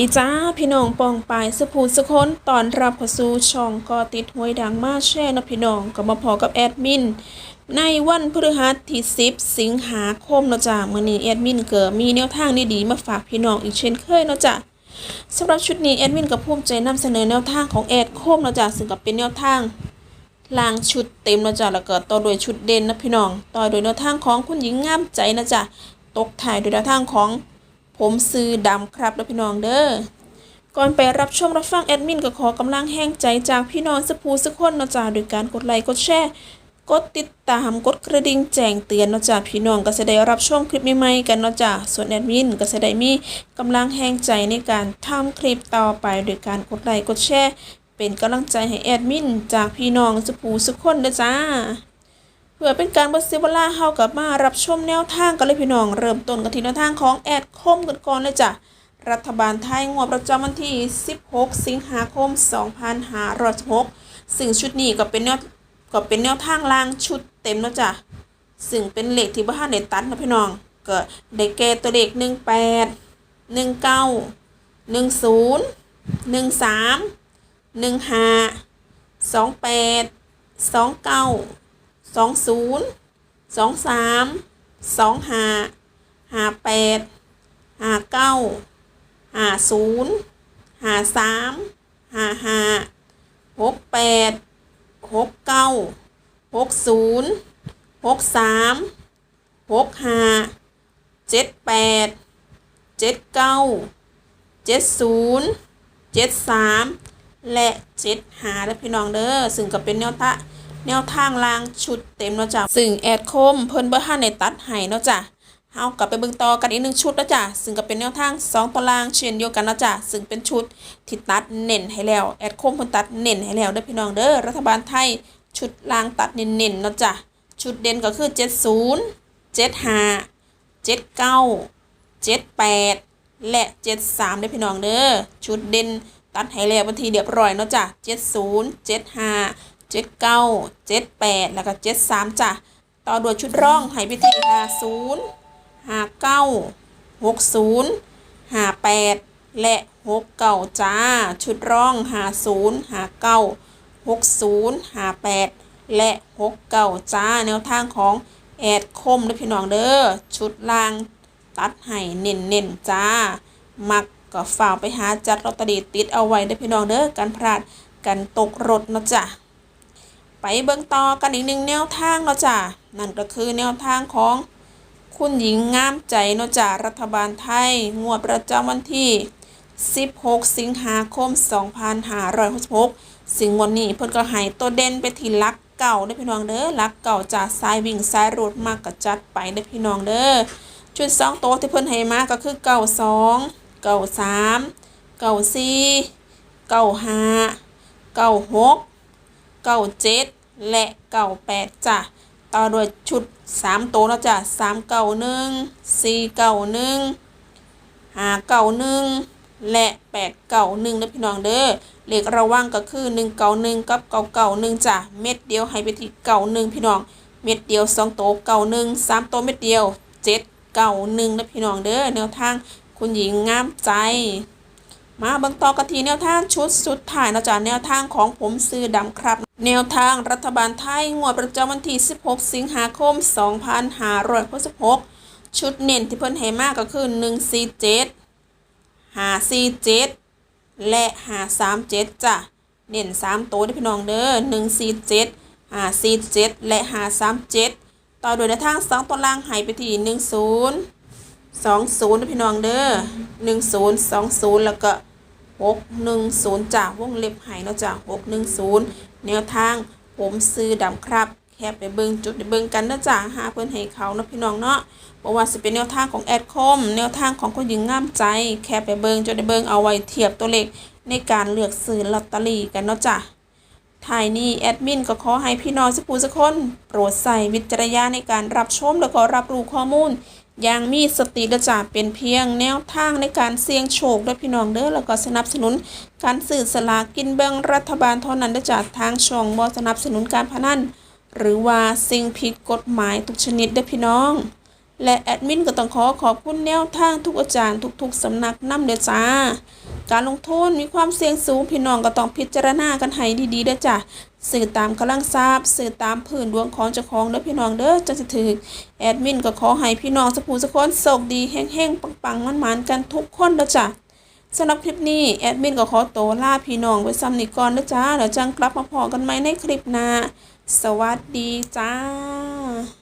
ดีจ้า พี่น้องปองปายสุภูสุคนตอนรับเข้าสู่ช่องก็ติดห้วยดังมาแช่นะพี่น้องก็มาพอกับแอดมิน ในวันพฤหัสที่10สิงหาคมเนาะจ้ามื้อนี้แอดมินเก็มีแนวทางดีๆมาฝากพี่น้องอีกเช่นเคยเนาะจ้าสำหรับชุดนี้แอดมินก็ภูมิใจนำเสนอแนวทางของแอดโคมเนาะจ้าซึ่งก็เป็นแนวทางลางชุดเต็มนะจ๊ะแล้วก็ต่อโดยชุดเด่นนะพี่น้อง ต่อโดยแนวทางของคุณหญิงงามใจนะจ๊ะตกถ่ายโดยแนวทางของ ผมซื้อดำครับแล้วพี่น้องเด้อก่อนไปรับชมรับฟังแอดมินก็ขอกำลังแห้งใจจากพี่น้องสกภูสักคนนะจ๊ะโดยการกดไลค์กดแชร์กดติดตามกดกระดิ่งแจ้งเตือนเนาะจ๊ะพี่น้องก็จะได้รับชมคลิปใหม่ๆกันเนาะจ๊ะส่วนแอดมินก็จะได้มีกำลังแห้งใจในการทำคลิปต่อไป โดยการกดไลค์กดแชร์เป็นกำลังใจให้แอดมินจากพี่น้องสุภูสุกคนเด้อจ้า เพื่อเป็นการบดเสียเวลาเฮากลับมารับชมแนวทางกันเลยพี่น้อง เริ่มต้นกันที่แนวทางของแอดคมกันก่อนเลยจ้ะรัฐบาลไทยงวดประจำวันที่ 16 สิงหาคม 2566ซึ่งชุดนี้ก็เป็นแนวก็เป็นแนวทางล่างชุดเต็มแล้วจ้ะซึ่งเป็นเลขที่บ้านได้ตัดนะพี่น้องก็ได้แก่ตัวเลข 18 19 10 13หนึ่งห้า สองศูนย์สองสามสองห้าห้าแปดห้าเก้าห้าศูนย์ห้าสามห้าห้าหกแปดหกเก้าหกศูนย์หกสามหกห้าเจ็ดแปดเจ็ดเก้าเจ็ดศูนย์เจ็ดสามและเจ็ดหาและพี่น้องเด้อซึ่งก็เป็นแนวทาง แนวทางล่างชุดเต็มเนาะจ้ะซึ่งแอดคมเพิ่นบ่ทันได้ตัดให้เนาะจ้ะเฮากลับไปเบิ่งต่อกันอีกหนึ่งชุดแล้วจ้ะซึ่งก็เป็นแนวทางสองตัวล่างเช่นเดียวกันนะจ้ะซึ่งเป็นชุดที่ตัดเน้นให้แล้วแอดคมเพิ่นตัดเน้นให้แล้วเด้อพี่น้องเด้อรัฐบาลไทยชุดล่างตัดเน้นๆเนาะจ้ะชุดเด่นก็คือ 70 75 79 78 และ 73เด้อพี่น้องเด้อชุดเด่นตัดให้แล้วบันทีเรียบร้อยเนาะจ้ะเจ็ดศูนย์ เจ็ดเก้าเจ็ดแปดแล้วก็เจ็ดสามจ้ะต่อด้วยชุดร่องให้ไปที่ห้าศูนย์ห้าเก้าหกศูนย์ห้าแปดและหกเก้าจ้า ชุดร่องห้าศูนย์ห้าเก้าหกศูนย์ห้าแปดและหกเก้าจ้าแนวทางของแอดคมเด้อพี่น้องเด้อชุดล่างตัดให้เน้นๆจ้า มักก็ฝ่ากไปหาจัดลอตเตอรี่ติดเอาไว้เด้อพี่น้องเด้อกันพลาดกันตกรถเนาะจ้ะ ไปเบิ่งต่อกันอีกหนึ่งแนวทางเนาะจ้ะนั่นก็คือแนวทางของคุณหญิงงามใจเนาะจ้ะรัฐบาลไทย งวดประจำวันที่ 16 สิงหาคม 2566 สิงวันนี้เพิ่นก็ให้ตัวเด่นไปที่ลักเก่าเด้พี่น้องเด้อลักเก่าจากสายวิ่งสายรูดมากกระจัดไปเด้พี่น้องเด้อชุดสองโตัวที่เพิ่นให้มาก็คือเก่าสองเก้าสามเก้าสี่เก้าห้าเก้าหก เก้าเจ็ดและเก้าแปดจ้ะต่อด้วยชุดสามตัวแล้วจ้ะสามเก้าหนึ่งสี่เก้าหนึ่งห้าเก้าหนึ่งและแปดเก้าหนึ่งนะพี่น้องเด้อเลขระวังก็คือหนึ่งเก้าหนึ่งกับเก้าเก้าหนึ่งจ้ะเม็ดเดียวให้ไปที่เก้าหนึ่งพี่น้องเม็ดเดียวสองตัวเก้าหนึ่งสามตัวเม็ดเดียวเจ็ดเก้าหนึ่งนะพี่น้องเด้อแนวทางคุณหญิงงามใจ มาบิ่งต่อกันทีแนวทางชุดสุดท้ายนะจ๊ะแนวทางของผมซื้อดำครับ แนวทางรัฐบาลไทยงวดประจำวันที่ 16 สิงหาคม 2566 ชุดเน้นที่เพิ่นให้มากก็คือ 147 547 และ 537จ้ะเน้น3ตัวเด้อพี่น้องเด้อ147 547 และ 537 ต่อโดยในทาง 2 ตัวล่างให้ไปที่ 10สองศูนย์พี่น้องเด้อหนึ่งศูนย์สองศูนย์แล้วก็ หกหนึ่งศูนย์จ้าวงเล็บหายเนาะจ้าหกหนึ่งศูนย์แนวทางผมซื้อดำครับแคบไปเบิงจุดไปเบิงกันนะจ้าหาเพื่อนให้เขาเนาะพี่น้องเนาะบอกว่าสิเป็นแนวทางของแอดคอมแนวทางของคนหญิงงามใจ แคบไปเบิงจุดไปเบิงเอาไว้เทียบตัวเลขในการเลือกซื้อลอตเตอรี่กันเนาะจ้าท้ายนี้แอดมินก็ขอให้พี่น้องสักผู้สักคน โปรดใส่วิจารณญาณในการรับชมแล้วก็รับรู้ข้อมูล อย่างมีสติระจาเป็นเพียงแนวทางในการเสี่ยงโชคและพี่น้องเด้อแล้วก็สนับสนุนการสื่อสลากกินแบ่งรัฐบาลเท่านั้นได้จากทางช่องบอสนับสนุนการพนันหรือว่าสิ่งผิดกฎหมายทุกชนิดเด้พี่น้อง และแอดมินก็ต้องขอขอบคุณแนวทางทุกอาจารย์ทุกๆสำนักนำเด้อจ้า การลงทุนมีความเสี่ยงสูงพี่น้องก็ต้องพิจารณากันให้ดีๆเด้อจ้ะสื่อตามกำลังทราบสื่อตามพื้นดวงของเจ้าของเด้อพี่น้องเด้อจังสิถือแอดมินก็ขอให้พี่น้องสภูสุคนโชคดีแห้งๆปังๆมันๆกันทุกคนเด้อจ้ะสำหรับคลิปนี้แอดมินก็ขอตัวลาพี่น้องไว้ซ้ำนี้ก่อนเด้จ้าเดี๋ยวจังกลับมาพอกันใหม่ในคลิปหน้าสวัสดีจ้า